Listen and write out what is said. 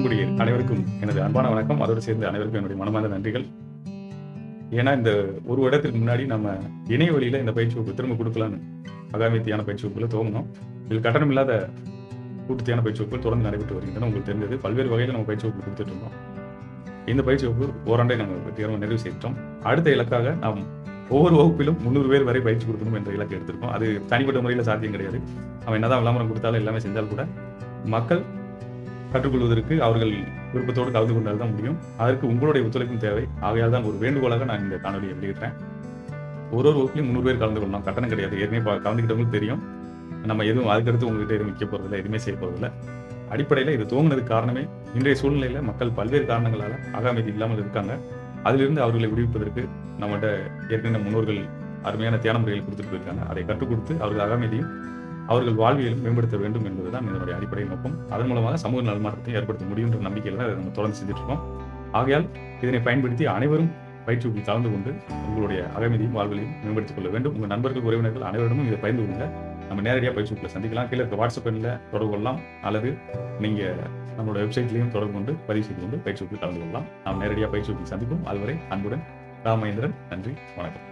அன்புடைய அனைவருக்கும் எனது அன்பான வணக்கம். அதோடு சேர்ந்து அனைவருக்கும் என்னுடைய மனமார்ந்த நன்றிகள். ஏன்னா இந்த ஒரு வருடத்திற்கு முன்னாடி நம்ம இணைய வழியில இந்த பயிற்சி வகுப்பு திரும்ப கொடுக்கலான்னு அகாமித்தியான பயிற்சி வகுப்புல துவங்கணும் இதில் கட்டணம் இல்லாத கூட்டுத்தியான பயிற்சி வகுப்பு தொடர்ந்து நடைபெற்று வருகின்றன. உங்களுக்கு தெரிஞ்சது பல்வேறு வகையில் நம்ம பயிற்சி வகுப்பு கொடுத்துட்டு இருந்தோம் இந்த பயிற்சி வகுப்பு ஓராண்டை நம்ம வெற்றிகரமாக நிறைவு செய்தோம் அடுத்த இலக்காக நாம் ஒவ்வொரு வகுப்பிலும் முந்நூறு பேர் வரை பயிற்சி கொடுக்கணும் என்ற இலக்கு எடுத்திருக்கோம். அது தனிப்பட்ட முறையில் சாத்தியம் கிடையாது. அவன் என்னதான் விளம்பரம் கொடுத்தாலும் எல்லாமே செஞ்சால் கூட மக்கள் கற்றுக்கொள்வதற்கு அவர்கள் விருப்பத்தோடு கலந்து கொண்டால் தான் முடியும். அதற்கு உங்களுடைய ஒத்துழைப்பும் தேவை. ஆகையால் தான் ஒரு வேண்டுகோளாக நான் இந்த காணொலியை வெளியிடுறேன். ஒரு ஒரு வகுப்புலையும் முந்நூறு பேர் கலந்து கொள்ளலாம். கட்டணம் கிடையாது. ஏற்கனவே கலந்துக்கிட்டவங்களுக்கு தெரியும். நம்ம எதுவும் அதுக்கடுத்து உங்ககிட்ட எதுவும் விற்க போகிறதில்ல எதுவுமே செய்ய போறதில்ல. அடிப்படையில் இது துவங்கினதுக்கு காரணமே இன்றைய சூழ்நிலையில் மக்கள் பல்வேறு காரணங்களால் அகாமதி இல்லாமல் இருக்காங்க. அதிலிருந்து அவர்களை விடுவிப்பதற்கு நம்மகிட்ட ஏற்கனவே முன்னோர்கள் அருமையான தியான முறைகள் கொடுத்துட்டு போயிருக்காங்க. அதை கற்றுக் கொடுத்து அவர்கள் அகாமதியும் அவர்கள் வாழ்வியலும் மேம்படுத்த வேண்டும் என்பதுதான் இதனுடைய அடிப்படை நோக்கம். அதன் மூலமாக சமூக நலமாற்றத்தை ஏற்படுத்த முடியுன்ற நம்பிக்கையில் தான் நம்ம தொடர்ந்து செஞ்சுட்டு இருக்கோம் ஆகையால் இதனை பயன்படுத்தி அனைவரும் பயிற்சியில் கலந்து கொண்டு உங்களுடைய அகமதியும் வாழ்விலையும் மேம்படுத்திக் கொள்ள வேண்டும். உங்கள் நண்பர்கள் உறவினர்கள் அனைவரிடமும் இதை பயந்து கொள்ளுங்க. நம்ம நேரடியாக பயிற்சியில் சந்திக்கலாம். கீழே இருக்க வாட்ஸ்அப் எண்ணில் தொடர்பு கொள்ளலாம். அல்லது நீங்கள் நம்மளோட வெப்சைட்லையும் தொடர்பு கொண்டு பதிவு செய்து கொண்டு பயிற்சி கலந்து கொள்ளலாம். நாம் நேரடியாக பயிற்சி சந்திப்போம். அதுவரை அன்புடன் ராமேந்திரன் நன்றி வணக்கம்.